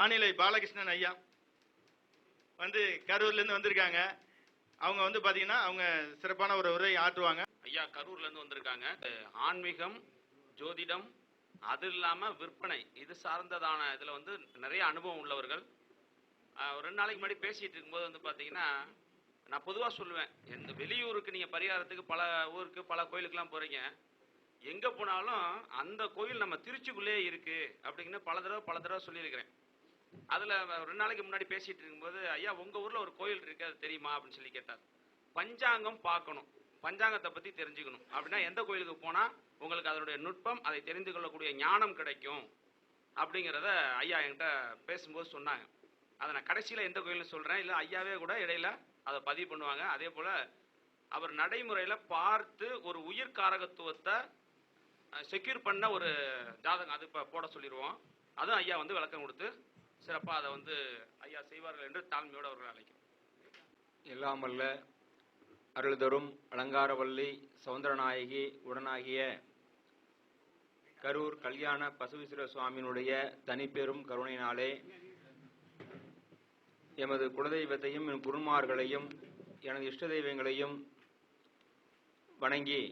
ஆனிலை பாலகிருஷ்ணன் ஐயா வந்து கரூர்லேருந்து வந்திருக்காங்க. அவங்க வந்து பார்த்தீங்கன்னா அவங்க சிறப்பான ஒரு உரை ஆற்றுவாங்க. ஐயா கரூர்லேருந்து வந்திருக்காங்க. ஆன்மீகம் ஜோதிடம் அது இல்லாமல் விற்பனை இது சார்ந்ததான இதில் வந்து நிறைய அனுபவம் உள்ளவர்கள். ரெண்டு நாளைக்கு முன்னாடி பேசிகிட்டு இருக்கும்போது வந்து பார்த்தீங்கன்னா நான் பொதுவாக சொல்லுவேன் எந்த வெளியூருக்கு நீங்கள் பரிகாரத்துக்கு பல ஊருக்கு பல கோயிலுக்கெலாம் போகிறீங்க எங்கே போனாலும் அந்த கோயில் நம்ம திருச்சிக்குள்ளேயே இருக்குது அப்படிங்கன்னு பல தடவை பல தடவை சொல்லியிருக்கிறேன். அதில் ஒரு ரெண்டு நாளைக்கு முன்னாடி பேசிகிட்டு இருக்கும்போது ஐயா உங்கள் ஊரில் ஒரு கோயில் இருக்குது அது தெரியுமா? அப்படின்னு சொல்லி கேட்டார். பஞ்சாங்கம் பார்க்கணும். பஞ்சாங்கத்தை பற்றி தெரிஞ்சுக்கணும். அப்படின்னா எந்த கோயிலுக்கு போனால் உங்களுக்கு அதனுடைய நுட்பம் அதை தெரிந்து கொள்ளக்கூடிய ஞானம் கிடைக்கும். அப்படிங்கிறத ஐயா என்கிட்ட பேசும்போது சொன்னாங்க. அதை நான் கடைசியில் எந்த கோயில்னு சொல்கிறேன் இல்லை ஐயாவே கூட இடையில அதை பதிவு பண்ணுவாங்க. அதே போல அவர் நடைமுறையில் பார்த்து ஒரு உயிர் காரகத்துவத்தை செக்யூர் பண்ண ஒரு ஜாதகம் அது இப்போ போட சொல்லிடுவோம் அதுவும் ஐயா வந்து விளக்கம் கொடுத்து சிறப்பாக அதை வந்து ஐயா செய்வார்கள் என்று தாழ்மையோடு அவர்கள் அழைக்கிறோம். எல்லாம் அல்ல அருள்தரும் அலங்காரவல்லி சௌந்தரநாயகி உடனாகிய கரூர் கல்யாண பசுவீஸ்வர சுவாமியினுடைய தனிப்பெரும் கருணையினாலே எமது குலதெய்வத்தையும் என் குருமார்களையும் எனது இஷ்ட தெய்வங்களையும் வணங்கி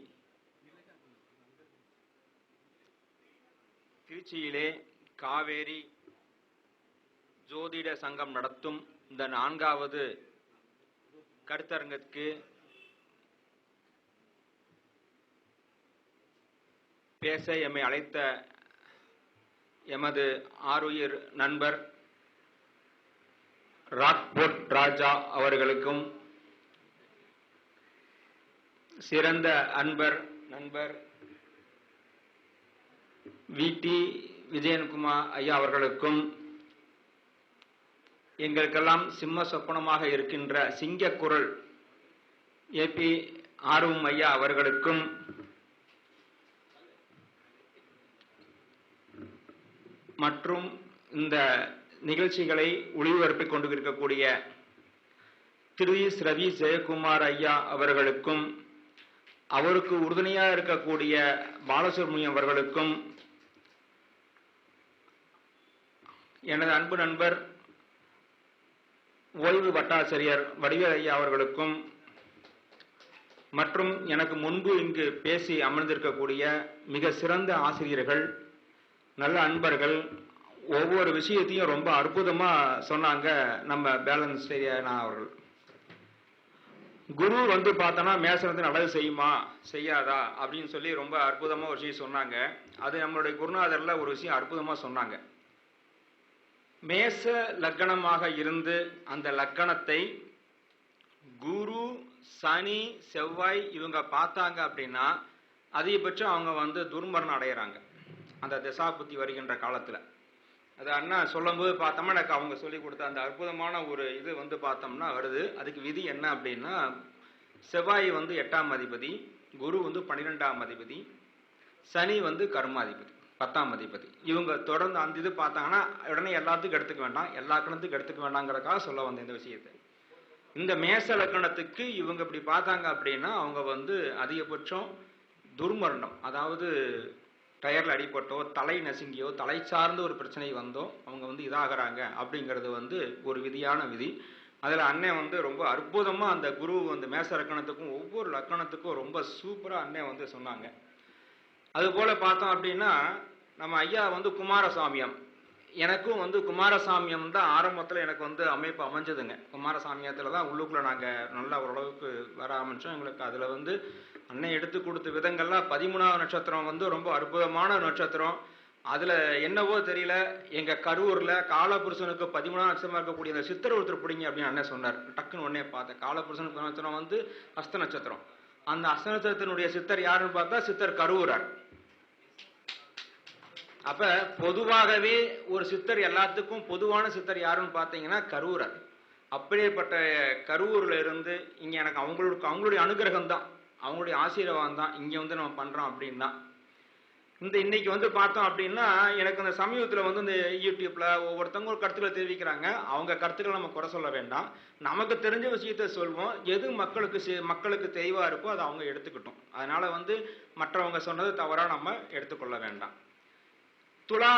திருச்சியிலே காவேரி ஜோதிட சங்கம் நடத்தும் இந்த நான்காவது கருத்தரங்கத்துக்கு பேச எம்மை அழைத்த எமது ஆருயிர் நண்பர் ராக்போர்ட் ராஜா அவர்களுக்கும் சிறந்த அன்பர் நண்பர் வி டி விஜயன்குமார் ஐயா அவர்களுக்கும் எங்களுக்கெல்லாம் சிம்ம சொப்பனமாக இருக்கின்ற சிங்கக்குரல் ஏபி ஆர்வம் ஐயா அவர்களுக்கும் மற்றும் இந்த நிகழ்ச்சிகளை ஒளிபரப்பிக் கொண்டு இருக்கக்கூடிய திரு ரவி ஜெயக்குமார் ஐயா அவர்களுக்கும் அவருக்கு உறுதுணையாக இருக்கக்கூடிய பாலசுப்ரமணியம் அவர்களுக்கும் எனது அன்பு நண்பர் ஓய்வு வட்டாசிரியர் வடிவேலையா அவர்களுக்கும் மற்றும் எனக்கு முன்பு இங்கு பேசி அமர்ந்திருக்கக்கூடிய மிக சிறந்த ஆசிரியர்கள் நல்ல அன்பர்கள் ஒவ்வொரு விஷயத்தையும் ரொம்ப அற்புதமாக சொன்னாங்க நம்ம பேலன்ஸ் ஐயா அவர்கள். குரு வந்து பார்த்தோன்னா மேசனத்தை நல்லது செய்யுமா செய்யாதா அப்படின்னு சொல்லி ரொம்ப அற்புதமாக ஒரு விஷயம் சொன்னாங்க. அது நம்மளுடைய குருநாதரில் ஒரு விஷயம் அற்புதமாக சொன்னாங்க. மேச லக்கணமாக இருந்து அந்த லக்கணத்தை குரு சனி செவ்வாய் இவங்க பார்த்தாங்க அப்படின்னா அதிகபட்சம் அவங்க வந்து துர்மரணம் அடையிறாங்க. அந்த திசாபுத்தி வருகின்ற காலத்தில். அது அண்ணா சொல்லும்போது பார்த்தோம்னா எனக்கு அவங்க சொல்லி கொடுத்த அந்த அற்புதமான ஒரு இது வந்து பார்த்தோம்னா வருது. அதுக்கு விதி என்ன அப்படின்னா செவ்வாய் வந்து எட்டாம் அதிபதி குரு வந்து பன்னிரெண்டாம் அதிபதி சனி வந்து கர்மாதிபதி. பத்தாம் அதிபதி. இவங்க தொடர்ந்து அந்த இது பார்த்தாங்கன்னா உடனே எல்லாத்துக்கும் எடுத்துக்க வேண்டாம் எல்லா கணத்துக்கும் எடுத்துக்க வேண்டாங்கிறக்காக சொல்ல வந்த இந்த விஷயத்தை. இந்த மேச லக்கணத்துக்கு இவங்க இப்படி பார்த்தாங்க அப்படின்னா அவங்க வந்து அதிகபட்சம் துர்மரணம் அதாவது டயரில் அடிபட்டோ தலை நசுங்கியோ தலை சார்ந்த ஒரு பிரச்சனை வந்தோ அவங்க வந்து இதாகிறாங்க அப்படிங்கிறது வந்து ஒரு விதியான விதி. அதில் அண்ணன் வந்து ரொம்ப அற்புதமாக அந்த குரு வந்து மேச லக்கணத்துக்கும் ஒவ்வொரு லக்கணத்துக்கும் ரொம்ப சூப்பராக அண்ணன் வந்து சொன்னாங்க. அதுபோல் பார்த்தோம் அப்படின்னா நம்ம ஐயா வந்து குமாரசாமியம். எனக்கும் வந்து குமாரசாமியம் தான் ஆரம்பத்தில் எனக்கு வந்து அமைப்பு அமைஞ்சதுங்க. குமாரசாமியத்தில் தான் உள்ளுக்குள்ளே நாங்கள் நல்லா ஓரளவுக்கு வர ஆரம்பித்தோம் எங்களுக்கு அதில் வந்து அன்னை எடுத்து கொடுத்த விதங்கள்லாம் பதிமூணாவது நட்சத்திரம் வந்து ரொம்ப அற்புதமான நட்சத்திரம். அதில் என்னவோ தெரியல எங்கள் கரூரில் காலபுருஷனுக்கு பதிமூணாம் நட்சத்திரமாக இருக்கக்கூடிய அந்த சித்திர ஒருத்தர் பிடிங்க அப்படின்னு அண்ணன் சொன்னார். டக்குன்னு உடனே பார்த்தேன். காலபுருஷனுக்கு நட்சத்திரம் வந்து அஸ்த நட்சத்திரம். அந்த அஸ்த சித்தர் யாருன்னு பார்த்தா சித்தர் கரூரர் அப்ப பொதுவாகவே ஒரு சித்தர் எல்லாத்துக்கும் பொதுவான சித்தர் யாருன்னு பார்த்தீங்கன்னா கரூரர் அப்படியேப்பட்ட கரூரில் இருந்து இங்க எனக்கு அவங்களுக்கு அவங்களுடைய அனுகிரகம் தான் அவங்களுடைய ஆசீர்வாதம் தான் இங்க வந்து நம்ம பண்றோம் அப்படின்னா. இந்த இன்னைக்கு வந்து பார்த்தோம் அப்படின்னா எனக்கு இந்த சமீபத்தில் வந்து இந்த யூடியூப்ல ஒவ்வொருத்தவங்க ஒரு கருத்துக்களை தெரிவிக்கிறாங்க. அவங்க கருத்துக்களை நம்ம குறை சொல்ல வேண்டாம். நமக்கு தெரிஞ்ச விஷயத்த சொல்வோம். எது மக்களுக்கு மக்களுக்கு தெளிவாக இருக்கோ அதை அவங்க எடுத்துக்கிட்டோம். அதனால வந்து மற்றவங்க சொன்னது தவறா நம்ம எடுத்துக்கொள்ள வேண்டாம். துலா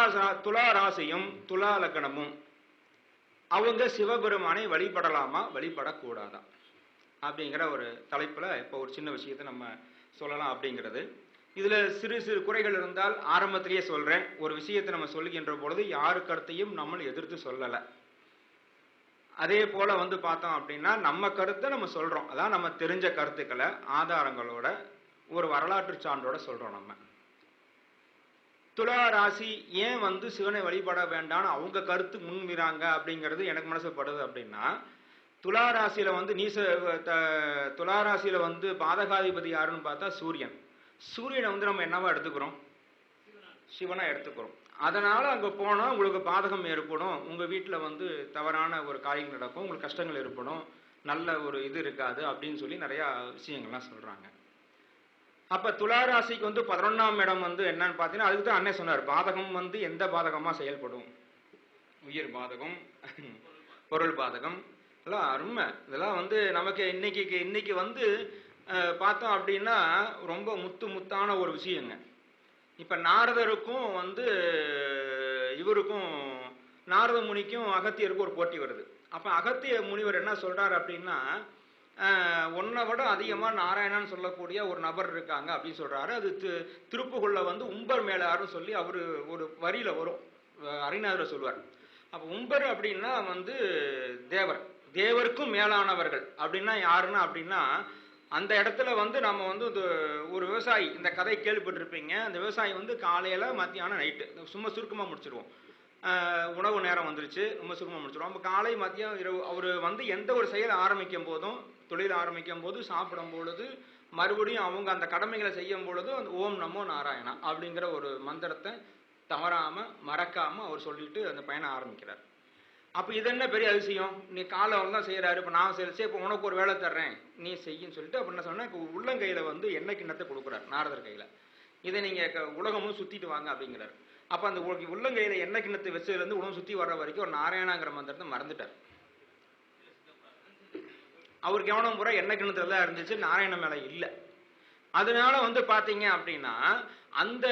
துலா ராசியும் துலா லக்கணமும் அவங்க சிவபெருமானை வழிபடலாமா? வழிபடக்கூடாதா? அப்படிங்கிற ஒரு தலைப்புல இப்போ ஒரு சின்ன விஷயத்தை நம்ம சொல்லலாம் அப்படிங்கிறது. இதில் சிறு சிறு குறைகள் இருந்தால் ஆரம்பத்திலேயே சொல்கிறேன் ஒரு விஷயத்தை நம்ம சொல்லுகின்ற பொழுது யாரு கருத்தையும் நம்ம எதிர்த்து சொல்லலை. அதே போல் வந்து பார்த்தோம் அப்படின்னா நம்ம கருத்தை நம்ம சொல்கிறோம் அதான் நம்ம தெரிஞ்ச கருத்துக்களை ஆதாரங்களோட ஒரு வரலாற்று சான்றோட சொல்கிறோம் நம்ம. துலா ராசி ஏன் வந்து சிவனை வழிபட வேண்டாம்னு அவங்க கருத்து முன்விறாங்க அப்படிங்கிறது எனக்கு மனசுப்படுது அப்படின்னா துலா ராசியில் வந்து நீச த- துலா ராசியில் வந்து பாதகாதிபதி யாருன்னு பார்த்தா சூரியன். சூரியனை வந்து நம்ம என்னவா எடுத்துக்கிறோம்? சிவனா எடுத்துக்கிறோம். அதனால அங்க போனா உங்களுக்கு பாதகம் ஏற்படும். உங்க வீட்டுல வந்து தவறான ஒரு காரியங்கள் நடக்கும். உங்களுக்கு கஷ்டங்கள் ஏற்படும். நல்ல ஒரு இது இருக்காது அப்படின்னு சொல்லி நிறைய விஷயங்கள்லாம் சொல்றாங்க. அப்ப துலா ராசிக்கு வந்து பதினொன்னாம் இடம் வந்து என்னன்னு பார்த்தீங்கன்னா அதுக்கு தான் அண்ணன் சொன்னார். பாதகம் வந்து எந்த பாதகமா செயல்படும்? உயிர் பாதகம் பொருள் பாதகம். இதெல்லாம் அருமை. இதெல்லாம் வந்து நமக்கு இன்னைக்கு இன்னைக்கு வந்து பார்த்தோம் அப்படின்னா ரொம்ப முத்து முத்தான ஒரு விஷயங்க. இப்போ நாரதருக்கும் வந்து இவருக்கும் நாரத முனிக்கும் அகத்தியருக்கும் ஒரு போட்டி வருது. அப்போ அகத்திய முனிவர் என்ன சொல்கிறார் அப்படின்னா உன்னை விட அதிகமாக நாராயணன் சொல்லக்கூடிய ஒரு நபர் இருக்காங்க அப்படின்னு சொல்கிறாரு அது திரு திருப்புகொள்ள வந்து உம்பர் மேலாருன்னு சொல்லி அவர் ஒரு வரியில் வரும். அஹ், சொல்லுவார் சொல்வார். உம்பர் அப்படின்னா வந்து தேவர். தேவருக்கும் மேலானவர்கள் அப்படின்னா யாருன்னா அப்படின்னா அந்த இடத்துல வந்து நம்ம வந்து இது ஒரு விவசாயி இந்த கதை கேள்விப்பட்டிருப்பீங்க. அந்த விவசாயி வந்து காலையில் மத்தியானம் நைட்டு சும்மா சுருக்கமாக முடிச்சிருவோம். உணவு நேரம் வந்துருச்சு ரொம்ப சுருக்கமாக முடிச்சிருவோம். அப்போ காலை மதியம் இரவு அவர் வந்து எந்த ஒரு செயல் ஆரம்பிக்கும் போதும் தொழில் ஆரம்பிக்கும் போது சாப்பிடும் பொழுது மறுபடியும் அவங்க அந்த கடமைகளை செய்யும் பொழுது அந்த ஓம் நமோ நாராயணா அப்படிங்கிற ஒரு மந்திரத்தை தவறாமல் மறக்காமல் அவர் சொல்லிட்டு அந்த பயணம் ஆரம்பிக்கிறார். அப்போ இது என்ன பெரிய அதிசயம்? நீ காலை அவர் தான் செய்கிறாரு இப்போ நான் சரி இப்போ உனக்கு ஒரு வேலை தர்றேன். நீ செய்யின்னு சொல்லிட்டு அப்போ என்ன சொன்னால் உள்ளங்கையில் வந்து எண்ணெய் கிண்ணத்தை கொடுக்குறாரு நாரதர் கையில். இதை நீங்கள் உலகமும் சுற்றிட்டு வாங்க அப்படிங்கிறாரு. அப்போ அந்த உ- உள்ளங்கையில் எண்ணெய் கிண்ணத்தை வச்சதுலேருந்து உலகம் சுற்றி வர்ற வரைக்கும் ஒரு நாராயணாங்கிற மந்திரத்தை மறந்துட்டார். அவர் கவனம் பூரா எண்ணெய் கிணத்துல தான் இருந்துச்சு நாராயண மேலே இல்லை. அதனால வந்து பார்த்தீங்க அப்படின்னா அந்த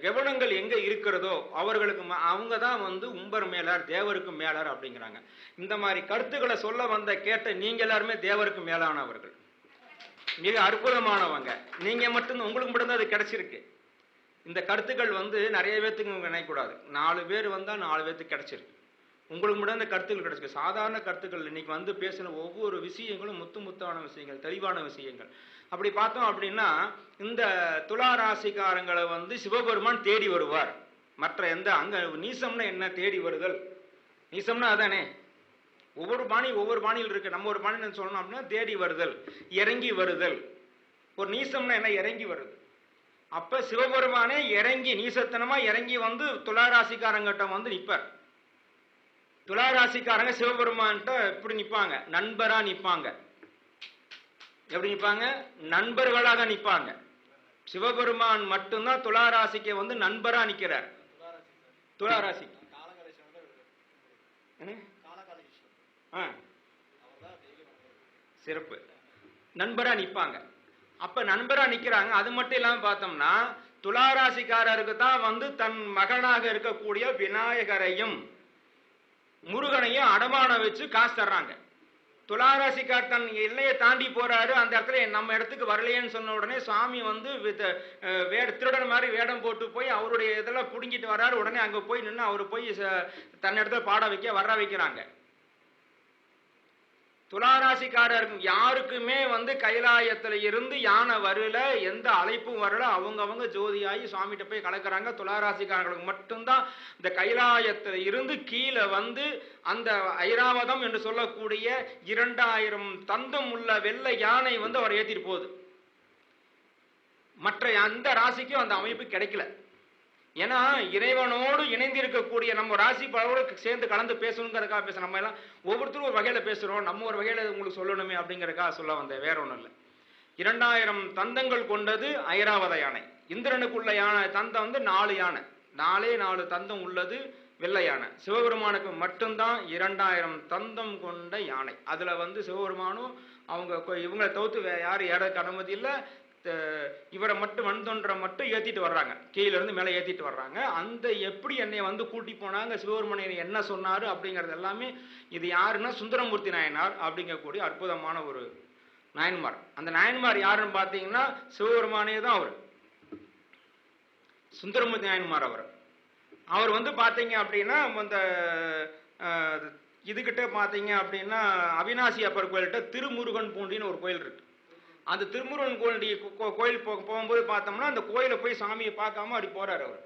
கவனங்கள் எங்கே இருக்கிறதோ அவர்களுக்கு ம- அவங்க தான் வந்து உம்பர் மேலார் தேவருக்கு மேலார் அப்படிங்கிறாங்க. இந்த மாதிரி கருத்துக்களை சொல்ல வந்த கேட்ட நீங்க எல்லாருமே தேவருக்கு மேலானவர்கள். மிக அற்புதமானவங்க. நீங்க மட்டும் உங்களுக்கு மட்டும்தான் அது கிடைச்சிருக்கு. இந்த கருத்துக்கள் வந்து நிறைய பேர்த்துக்கு நினைக்கக்கூடாது. நாலு பேர் வந்தால் நாலு பேர்த்துக்கு கிடைச்சிருக்கு. உங்களுக்கு மட்டும் இந்த கருத்துக்கள் கிடைச்சிருக்கு. சாதாரண கருத்துக்கள் இன்னைக்கு வந்து பேசின ஒவ்வொரு விஷயங்களும் முத்து முத்தான விஷயங்கள் தெளிவான விஷயங்கள். அப்படி பார்த்தோம் அப்படின்னா இந்த துலா ராசிக்காரங்களை வந்து சிவபெருமான் தேடி வருவார். மற்ற எந்த அங்க நீசம்னா என்ன தேடி வருதல்? நீசம்னா அதானே? ஒவ்வொரு பாணி ஒவ்வொரு பாணியில் இருக்கு. நம்ம ஒரு பாணி சொல்லணும் அப்படின்னா தேடி வருதல் இறங்கி வருதல். ஒரு நீசம்னா என்ன? இறங்கி வருது. அப்ப சிவபெருமானே இறங்கி நீசத்தனமா இறங்கி வந்து துளாராசிக்காரங்கிட்ட வந்து நிற்பார் துளாராசிக்காரங்க சிவபெருமான்கிட்ட இப்படி நிற்பாங்க நண்பரா நிற்பாங்க எப்படி நிற்பாங்க? நண்பர்களாக நிற்பாங்க. சிவபெருமான் மட்டும்தான் துளாராசிக்கு வந்து நண்பரா நிக்கிறார். துளாராசி ஆ. சிறப்பு. நண்பரா நிற்பாங்க. அப்ப நண்பரா நிக்கிறாங்க. அது மட்டும் இல்லாம பார்த்தோம்னா துளாராசிக்காரருக்கு தான் வந்து தன் மகனாக இருக்கக்கூடிய விநாயகரையும் முருகனையும் அடமானம் வச்சு காசு தர்றாங்க. துளாராசிக்கார் தன் எல்லையை தாண்டி போறாரு. அந்த இடத்துல நம்ம இடத்துக்கு வரலையேன்னு சொன்ன உடனே சுவாமி வந்து வேட திருடன் மாதிரி வேடம் போட்டு போய் அவருடைய இதெல்லாம் பிடுங்கிட்டு வர்றாரு உடனே அங்கே போய் நின்று அவர் போய் ச- தன் இடத்துல பாட வைக்க வர வைக்கிறாங்க. துளாராசிக்காரருக்கு யாருக்குமே வந்து கைலாயத்துல இருந்து யானை வரல எந்த அழைப்பும் வரல. அவங்கவங்க ஜோதியாகி சுவாமிகிட்ட போய் கலக்குறாங்க. துளாராசிக்காரர்களுக்கு மட்டும்தான் இந்த கைலாயத்துல இருந்து கீழே வந்து அந்த ஐராவதம் என்று சொல்லக்கூடிய இரண்டாயிரம் தந்தம் உள்ள வெள்ளை யானை வந்து அவர் ஏற்றிட்டு போகுது. மற்ற அந்த ராசிக்கும் அந்த அமைப்பு கிடைக்கல. ஏன்னா இறைவனோடு இணைந்து இருக்கக்கூடிய நம்ம ராசி பலவர்களுக்கு சேர்ந்து கலந்து பேசணுங்கிறதுக்காக பேச நம்ம எல்லாம் ஒவ்வொருத்தரும் ஒரு வகையில பேசுறோம். நம்ம ஒரு வகையில உங்களுக்கு சொல்லணுமே அப்படிங்கறதுக்காக சொல்ல வந்தேன். வேற ஒண்ணும் இல்லை. இரண்டாயிரம் தந்தங்கள் கொண்டது ஐராவத யானை. இந்திரனுக்குள்ள யானை தந்தம் வந்து நாலு யானை. நாலே நாலு தந்தம் உள்ளது வெள்ளை யானை. சிவபெருமானுக்கு மட்டும்தான் இரண்டாயிரம் தந்தம் கொண்ட யானை. அதுல வந்து சிவபெருமானும் அவங்க கொ- இவங்களை தவிர்த்து யாரும் ஏறதுக்கு அனுமதி இல்லை. இவரை மட்டும் வந்தொன்றை மட்டும் ஏற்றிட்டு வர்றாங்க. கீழேருந்து மேலே ஏற்றிட்டு வர்றாங்க. அந்த எப்படி என்னை வந்து கூட்டி போனாங்க சிவபெருமணியன் என்ன சொன்னார் அப்படிங்கிறது எல்லாமே இது யாருன்னா சுந்தரமூர்த்தி நாயனார் அப்படிங்கக்கூடிய அற்புதமான ஒரு நாயன்மார். அந்த நாயன்மார் யாருன்னு பார்த்தீங்கன்னா சிவபெருமானே தான் அவர். சுந்தரமூர்த்தி நாயன்மார் அவர். அவர் வந்து பார்த்தீங்க அப்படின்னா அந்த இதுகிட்ட பார்த்தீங்க அப்படின்னா அவினாசி அப்பர் கோயில்கிட்ட திருமுருகன் பூண்டின்னு ஒரு கோயில் இருக்கு. அந்த திருமுருகன் கோயிலுடைய கோயில் போ போகும்போது பார்த்தோம்னா அந்த கோயிலை போய் சாமியை பார்க்காம அப்படி போறார் அவர்.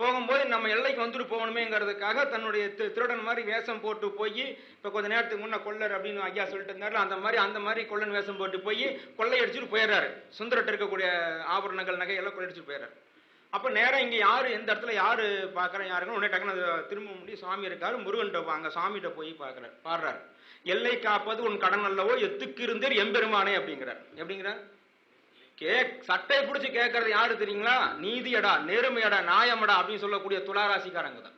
போகும்போது நம்ம எல்லைக்கு வந்துட்டு போகணுமேங்கிறதுக்காக தன்னுடைய திருடன் மாதிரி வேஷம் போட்டு போய் இப்போ கொஞ்ச நேரத்துக்கு முன்ன கொள்ளர் அப்படின்னு ஐயா சொல்லிட்டு இருந்தாரு அந்த மாதிரி அந்த மாதிரி கொள்ளன் வேஷம் போட்டு போய் கொள்ளையடிச்சுட்டு போயிடுறாரு. சுந்தரட்டு இருக்கக்கூடிய ஆபரணங்கள் நகை எல்லாம் கொள்ளையடிச்சுட்டு போயிடுறாரு. அப்போ நேரம் இங்கே யாரு எந்த இடத்துல யாரு பார்க்குறேன் யாருன்னு உடனே டக்குனு திரும்ப முடியும் சாமி இருக்காரு முருகன்ட்ட அங்கே சாமிகிட்ட போய் பார்க்குறாரு பாடுறாரு. எல்லை காப்பது உன் கடன் அல்லவோ எத்துக்கு இருந்தேர் எம்பெருமானே அப்படிங்கிறார். எப்படிங்கிறார்? கே சட்டை பிடிச்சி கேட்கறது யாரு தெரியுங்களா? நீதியடா நேர்மையடா நியாயமடா அப்படின்னு சொல்லக்கூடிய துளாராசிக்காரங்க தான்.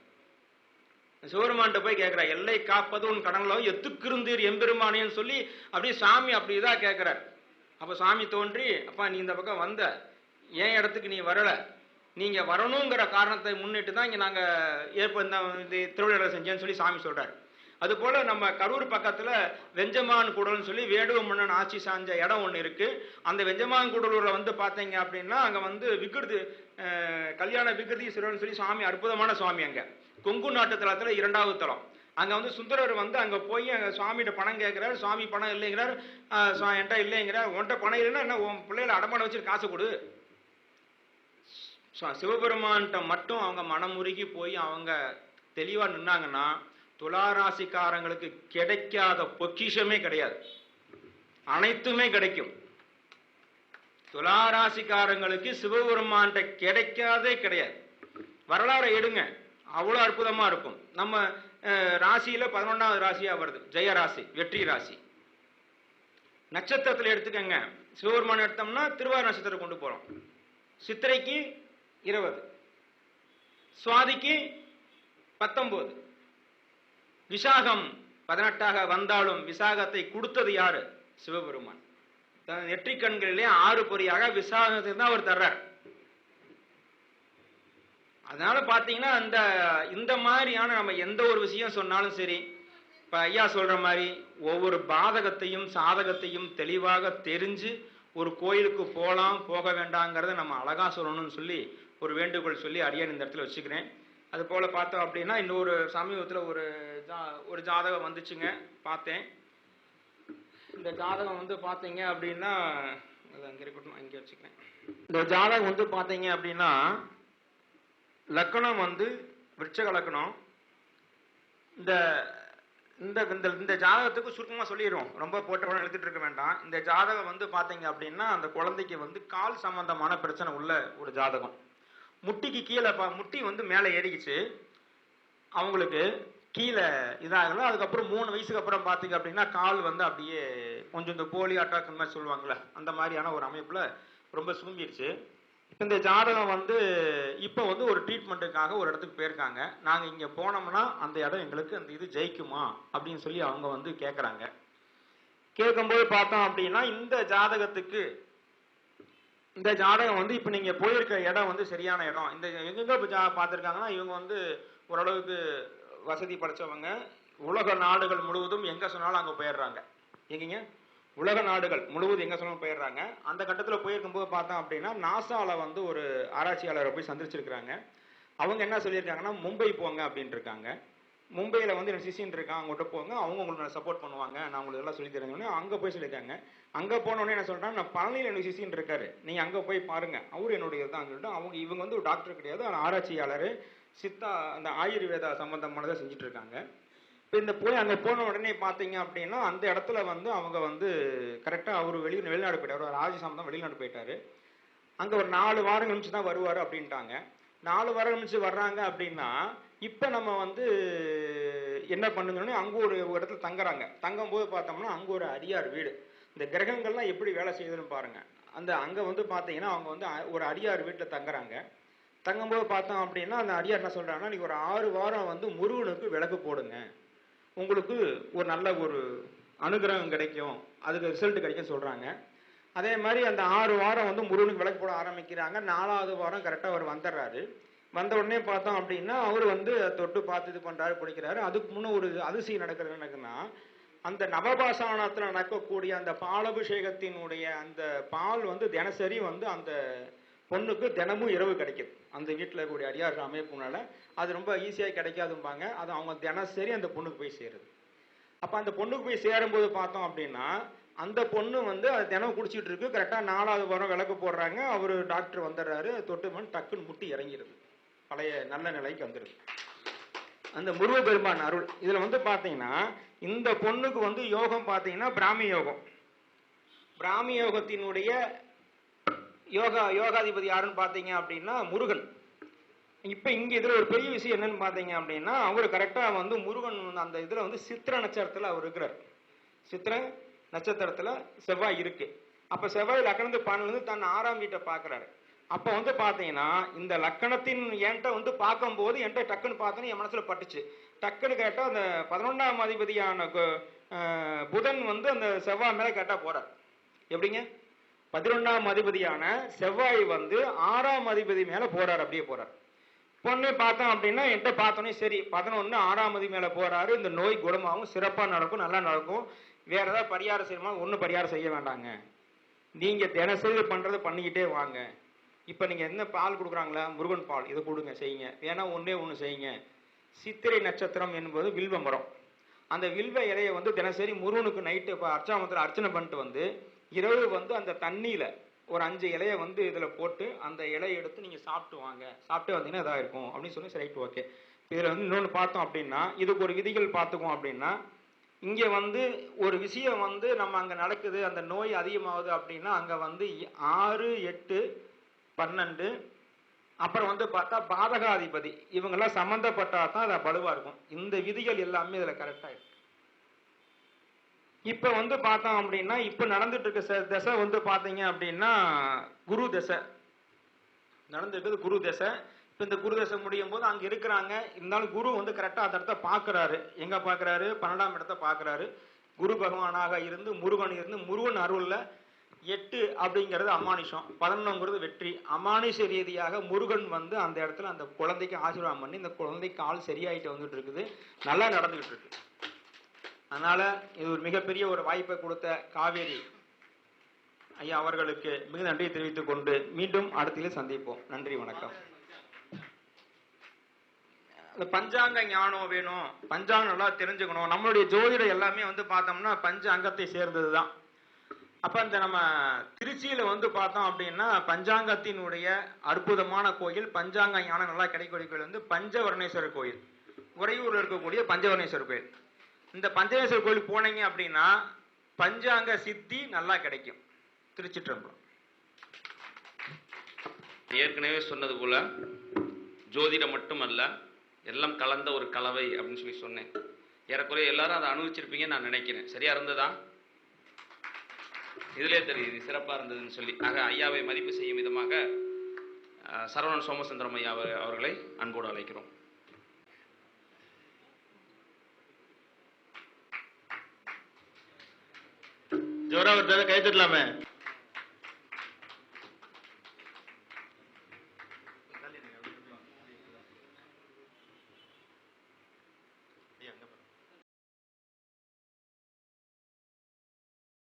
சிவருமான்ட்ட போய் கேட்கிறா எல்லை காப்பது உன் கடனவோ எத்துக்கு இருந்தீர் எம்பெருமானேன்னு சொல்லி அப்படியே சாமி அப்படி இதா கேட்கிறார். அப்ப சாமி தோன்றி அப்பா நீ இந்த பக்கம் வந்த. ஏன் இடத்துக்கு நீ வரல. நீங்க வரணுங்கிற காரணத்தை முன்னிட்டு தான் இங்க நாங்க ஏற்ப இந்த இது திருவிழா செஞ்சேன்னு சொல்லி சாமி சொல்றாரு. அது போல நம்ம கரூர் பக்கத்துல வெஞ்சமான் கூடல்னு சொல்லி வேடுவ மன்னன் ஆட்சி சாஞ்ச இடம் ஒன்று இருக்கு. அந்த வெஞ்சமான் குடலூர்ல வந்து பார்த்தீங்க அப்படின்னா அங்க வந்து விகிருதி கல்யாண விகிருதி சொல்லி சாமி அற்புதமான சுவாமி அங்க. கொங்கு நாட்டு தளத்துல இரண்டாவது தலம். அங்க வந்து சுந்தரர் வந்து அங்க போய் அங்க சுவாமிகிட்ட பணம் கேட்கிறாரு சுவாமி பணம் இல்லைங்கிறார். என்கிட்ட இல்லைங்கிறார். உன்கிட்ட பணம் இல்லைன்னா என்ன உன் பிள்ளைகளை அடமானம் வச்சு காசு கொடு. சிவபெருமான்கிட்ட மட்டும் அவங்க மனமுருகி போய் அவங்க தெளிவா நின்னாங்கன்னா துளாராசிக்காரங்களுக்கு கிடைக்காத பொக்கிஷமே கிடையாது. அனைத்துமே கிடைக்கும். துளாராசிக்காரங்களுக்கு சிவபெருமான்கிட்ட கிடைக்காதே கிடையாது. வரலாறை எடுங்க. அவ்வளோ அற்புதமா இருக்கும். நம்ம ராசியில் ராசியில பதினொன்றாவது ராசியா வருது. ஜெய ராசி வெற்றி ராசி. நட்சத்திரத்தில் எடுத்துக்கங்க. சிவபெருமான் எடுத்தோம்னா திருவாரூர் நட்சத்திரம் கொண்டு போறோம். சித்திரைக்கு இருபது. சுவாதிக்கு பத்தொம்போது. விசாகம் பதினெட்டாக வந்தாலும் விசாகத்தை கொடுத்தது யாரு? சிவபெருமான். தன் நெற்றிக் கண்களிலே ஆறு பொறியாக விசாகத்தை தான் அவர் தர்றார். அதனால பாத்தீங்கன்னா அந்த இந்த மாதிரியான நம்ம எந்த ஒரு விஷயம் சொன்னாலும் சரி இப்ப ஐயா சொல்ற மாதிரி ஒவ்வொரு பாதகத்தையும் சாதகத்தையும் தெளிவாக தெரிஞ்சு ஒரு கோயிலுக்கு போகலாம் போக வேண்டாங்கிறத நம்ம அழகா சொல்லணும்னு சொல்லி ஒரு வேண்டுகோள் சொல்லி அடியான் இந்த இடத்துல வச்சுக்கிறேன். அது போல பார்த்தோம் அப்படின்னா இன்னொரு சமீபத்தில் ஒரு ஜா- ஒரு ஜாதகம் வந்துச்சுங்க பார்த்தேன். இந்த ஜாதகம் வந்து பார்த்தீங்க அப்படின்னா அது அங்கே இருக்கட்டும் அங்கே வச்சுக்கிறேன். இந்த ஜாதகம் வந்து பார்த்தீங்க அப்படின்னா லக்கணம் வந்து விருட்சக லக்கணம். இந்த இந்த இந்த இந்த ஜாதகத்துக்கு சுருக்கமாக சொல்லிடுவோம் ரொம்ப போட்டவன உடனே எழுதிட்டு இருக்க வேண்டாம். இந்த ஜாதகம் வந்து பார்த்தீங்க அப்படின்னா அந்த குழந்தைக்கு வந்து கால் சம்பந்தமான பிரச்சனை உள்ள ஒரு ஜாதகம். முட்டிக்கு கீழே பா முட்டி வந்து மேலே ஏறிக்குச்சு. அவங்களுக்கு கீழே இதாகல அதுக்கப்புறம் மூணு வயசுக்கு அப்புறம் பார்த்தீங்க அப்படின்னா கால் வந்து அப்படியே கொஞ்சம் இந்த போலி அட்டாக் மாதிரி சொல்லுவாங்கள்ல அந்த மாதிரியான ஒரு அமைப்பில் ரொம்ப சூம்பிடுச்சு இந்த ஜாதகம் வந்து இப்போ வந்து ஒரு ட்ரீட்மெண்ட்டுக்காக ஒரு இடத்துக்கு போயிருக்காங்க. நாங்கள் இங்கே போனோம்னா அந்த இடம் எங்களுக்கு அந்த இது ஜெயிக்குமா? அப்படின்னு சொல்லி அவங்க வந்து கேட்குறாங்க கேட்கும்போது பார்த்தோம் அப்படின்னா இந்த ஜாதகத்துக்கு இந்த ஜாதகம் வந்து இப்போ நீங்கள் போயிருக்க இடம் வந்து சரியான இடம். இந்த எங்கெங்கே இப்போ ஜா பார்த்துருக்காங்கன்னா இவங்க வந்து ஓரளவுக்கு வசதி படைச்சவங்க உலக நாடுகள் முழுவதும் எங்கே சொன்னாலும் அங்கே போயிடுறாங்க. எங்கேங்க? உலக நாடுகள் முழுவதும் எங்கே சொன்னாலும் போயிடுறாங்க. அந்த கட்டத்தில் போயிருக்கும்போது பார்த்தோம் அப்படின்னா நாசால வந்து ஒரு ஆராய்ச்சியாளரை போய் சந்திச்சிருக்கிறாங்க. அவங்க என்ன சொல்லியிருக்காங்கன்னா மும்பை போங்க அப்படின்ட்டு இருக்காங்க. மும்பையில் வந்து எனக்கு சிசின் இருக்கான் அவங்ககிட்ட போங்க அவங்க உங்களுக்கு சப்போர்ட் பண்ணுவாங்க. நான் உங்களுக்கு எல்லாம் சொல்லி தரேங்கன்னு அங்கே போய் சொல்லியிருக்காங்க. அங்கே போனோடனே என்ன சொல்கிறேன் நான் பழனியில் எனக்கு சிசின் இருக்காரு. நீங்கள் அங்கே போய் பாருங்க. அவர் என்னுடைய தான் சொல்லிட்டு அவங்க இவங்க வந்து ஒரு டாக்டர் கிடையாது ஆனால் ஆராய்ச்சியாளர். சித்தா அந்த ஆயுர்வேதா சம்பந்தமானதை செஞ்சுட்டு இருக்காங்க இப்போ இந்த போய் அங்கே போன உடனே பார்த்தீங்க அப்படின்னா அந்த இடத்துல வந்து அவங்க வந்து கரெக்டாக அவர் வெளி வெளிநாடு போயிட்டார். ஒரு ராஜ சம்பந்தம் வெளிநாடு போயிட்டார். அங்கே ஒரு நாலு வாரம் கழிச்சு தான் வருவார் அப்படின்ட்டாங்க. நாலு வாரம் கழிச்சு வர்றாங்க அப்படின்னா இப்போ நம்ம வந்து என்ன பண்ணுங்கன்னா அங்கே ஒரு இடத்துல தங்குறாங்க. தங்கும்போது பார்த்தோம்னா அங்கே ஒரு அடியார் வீடு. இந்த கிரகங்கள்லாம் எப்படி வேலை செய்யுதுன்னு பாருங்கள் அந்த அங்கே வந்து பார்த்தீங்கன்னா அவங்க வந்து அ- ஒரு அடியார் வீட்டில் தங்குறாங்க. தங்கும்போது பார்த்தோம் அப்படின்னா அந்த அடியார் என்ன சொல்கிறாங்கன்னா நீங்க ஒரு ஆறு வாரம் வந்து முருகனுக்கு விளக்கு போடுங்க. உங்களுக்கு ஒரு நல்ல ஒரு அனுகிரகம் கிடைக்கும். அதுக்கு ரிசல்ட் கிடைக்கும் சொல்கிறாங்க அதே மாதிரி அந்த ஆறு வாரம் வந்து முருகனுக்கு விளக்கு போட ஆரம்பிக்கிறாங்க. நாலாவது வாரம் கரெக்டாக அவர் வந்துடுறாரு. வந்த உடனே பார்த்தோம் அப்படின்னா அவர் வந்து தொட்டு பார்த்து இது பண்ணுறாரு பிடிக்கிறாரு அதுக்கு முன்னே ஒரு அதிசயம் நடக்கிறது என்னக்குன்னா அந்த நவபாசானத்தில் நடக்கக்கூடிய அந்த பாலபிஷேகத்தினுடைய அந்த பால் வந்து தினசரி வந்து அந்த பொண்ணுக்கு தினமும் இரவு கிடைக்குது. அந்த வீட்டில் இருக்கக்கூடிய அடியார் அமைப்புனால அது ரொம்ப ஈஸியாக கிடைக்காதும்பாங்க. அது அவங்க தினசரி அந்த பொண்ணுக்கு போய் சேருது. அப்போ அந்த பொண்ணுக்கு போய் சேரும்போது பார்த்தோம் அப்படின்னா அந்த பொண்ணு வந்து அது தினம் குடிச்சிட்டு இருக்கு. கரெக்டாக நாலாவது வாரம் விளக்கு போடுறாங்க. அவர் டாக்டர் வந்துடுறாரு. தொட்டு மண் டக்குன்னு முட்டி இறங்கிடுது பழைய நல்ல நிலைக்கு வந்துடுது அந்த முருக பெருமான் அருள். இதில் வந்து பார்த்தீங்கன்னா இந்த பொண்ணுக்கு வந்து யோகம் பார்த்தீங்கன்னா பிராமி யோகம். பிராமி யோகத்தினுடைய யோகா யோகாதிபதி யாருன்னு பார்த்தீங்க அப்படின்னா முருகன். இப்போ இங்கே இதில் ஒரு பெரிய விஷயம் என்னன்னு பார்த்தீங்க அப்படின்னா அவர் கரெக்டாக வந்து முருகன் வந்து அந்த இதில் வந்து சித்திர நட்சத்திரத்தில் அவர் இருக்கிறார். சித்திர நட்சத்திரத்தில் செவ்வாய் இருக்கு. அப்போ செவ்வாய் லக்கணத்து பானல் தன் ஆறாம் வீட்டை பார்க்குறாரு. அப்போ வந்து பார்த்தீங்கன்னா இந்த லக்கணத்தின் என்கிட்ட வந்து பார்க்கும்போது என்கிட்ட டக்குன்னு பார்த்தோன்னு என் மனசில் பட்டுச்சு. டக்குன்னு கேட்டால் அந்த பதினொன்றாம் அதிபதியான கு- புதன் வந்து அந்த செவ்வாய் மேலே கேட்டால் போகிறார் எப்படிங்க? பதினொன்றாம் அதிபதியான செவ்வாய் வந்து ஆறாம் அதிபதி மேல போறார் அப்படியே போறார். பொண்ணு பார்த்தோம் அப்படின்னா என்கிட்ட பார்த்தோன்னே சரி பதினொன்று ஆறாம் மதி மேலே போறாரு. இந்த நோய் குணமாகவும் சிறப்பாக நடக்கும் நல்லா நடக்கும். வேற ஏதாவது பரிகாரம் செய்யணுமா? ஒன்றும் பரிகாரம் செய்ய வேண்டாங்க. நீங்க தினசரி பண்றதை பண்ணிக்கிட்டே வாங்க. இப்போ நீங்க என்ன பால் கொடுக்குறாங்களா? முருகன் பால் இதை கொடுங்க செய்யுங்க. வேணா ஒன்றே ஒன்று செய்யுங்க. சித்திரை நட்சத்திரம் என்பது வில்வ மரம். அந்த வில்வ இலையை வந்து தினசரி முருகனுக்கு நைட்டு இப்போ அர்ச்சாமத்தில் அர்ச்சனை பண்ணிட்டு வந்து இரவு வந்து அந்த தண்ணியில ஒரு அஞ்சு இலையை வந்து இதுல போட்டு அந்த இலையை எடுத்து நீங்க சாப்பிட்டு வாங்க. சாப்பிட்டு வந்தீங்கன்னா இதா இருக்கும் அப்படின்னு சொல்லி சரி ஓகே இதுல வந்து இன்னொன்று பார்த்தோம் அப்படின்னா இதுக்கு ஒரு விதிகள் பார்த்துக்குவோம் அப்படின்னா இங்க வந்து ஒரு விஷயம் வந்து நம்ம அங்க நடக்குது அந்த நோய் அதிகமாகுது அப்படின்னா அங்க வந்து ஆறு எட்டு பன்னெண்டு அப்புறம் வந்து பார்த்தா பாதகாதிபதி. இவங்கெல்லாம் சம்மந்தப்பட்டா தான் அது வலுவா இருக்கும். இந்த விதிகள் எல்லாமே இதுல கரெக்டா இருக்கு. இப்ப வந்து பார்த்தோம் அப்படின்னா இப்ப நடந்துட்டு இருக்க ச- தசை வந்து பாத்தீங்க அப்படின்னா குரு தசை. நடந்துருக்குது குரு தசை. இப்ப இந்த குரு தசை முடியும் போது அங்க இருக்கிறாங்க. இருந்தாலும் குரு வந்து கரெக்டா அந்த இடத்த பாக்குறாரு எங்க பாக்குறாரு பன்னெண்டாம் இடத்த பாக்குறாரு குரு பகவானாக இருந்து முருகன் இருந்து முருகன் அருள்ல எட்டு அப்படிங்கிறது அமானுஷம். பதினொன்னுங்கிறது வெற்றி. அமானுஷ ரீதியாக முருகன் வந்து அந்த இடத்துல அந்த குழந்தைக்கு ஆசீர்வாதம் பண்ணி இந்த குழந்தைக்கு ஆள் சரியாயிட்டு வந்துட்டு இருக்குது நல்லா நடந்துகிட்டு இருக்கு அதனால இது ஒரு மிகப்பெரிய ஒரு வாய்ப்பை கொடுத்த காவேரி ஐயா அவர்களுக்கு மிக நன்றியை தெரிவித்துக் கொண்டு மீண்டும் அடுத்திலே சந்திப்போம். நன்றி வணக்கம். அந்த பஞ்சாங்க ஞானம் வேணும். பஞ்சாங்கம் நல்லா தெரிஞ்சுக்கணும். நம்மளுடைய ஜோதிட எல்லாமே வந்து பார்த்தோம்னா பஞ்ச அங்கத்தை சேர்ந்தது தான் அப்ப இந்த நம்ம திருச்சியில வந்து பார்த்தோம் அப்படின்னா பஞ்சாங்கத்தினுடைய அற்புதமான கோயில் பஞ்சாங்க ஞானம் நல்லா கிடைக்கக்கூடிய கோயில் வந்து பஞ்சவர்ணேஸ்வரர் கோயில். உறையூர்ல இருக்கக்கூடிய பஞ்சவர்ணேஸ்வரர் கோயில். இந்த பஞ்சநேஸ்வரர் கோயிலுக்கு போனீங்க அப்படின்னா பஞ்சாங்க சித்தி நல்லா கிடைக்கும். திருச்சிற்றம்பலம். ஏற்கனவே சொன்னது போல ஜோதிடம் மட்டுமல்ல எல்லாம் கலந்த ஒரு கலவை அப்படின்னு சொல்லி சொன்னேன். ஏறக்குறைய எல்லாரும் அதை அனுபவிச்சிருப்பீங்கன்னு நான் நினைக்கிறேன். சரியா இருந்ததா? இதிலே தெரியுது சிறப்பா இருந்ததுன்னு சொல்லி. ஆக ஐயாவை மதிப்பு செய்யும் விதமாக சரவணன் சோமசுந்தரம் ஐயா அவர்- அவர்களை அன்போடு அழைக்கிறோம். ஜோரா ஒரு தடவை கை தட்டலாமே.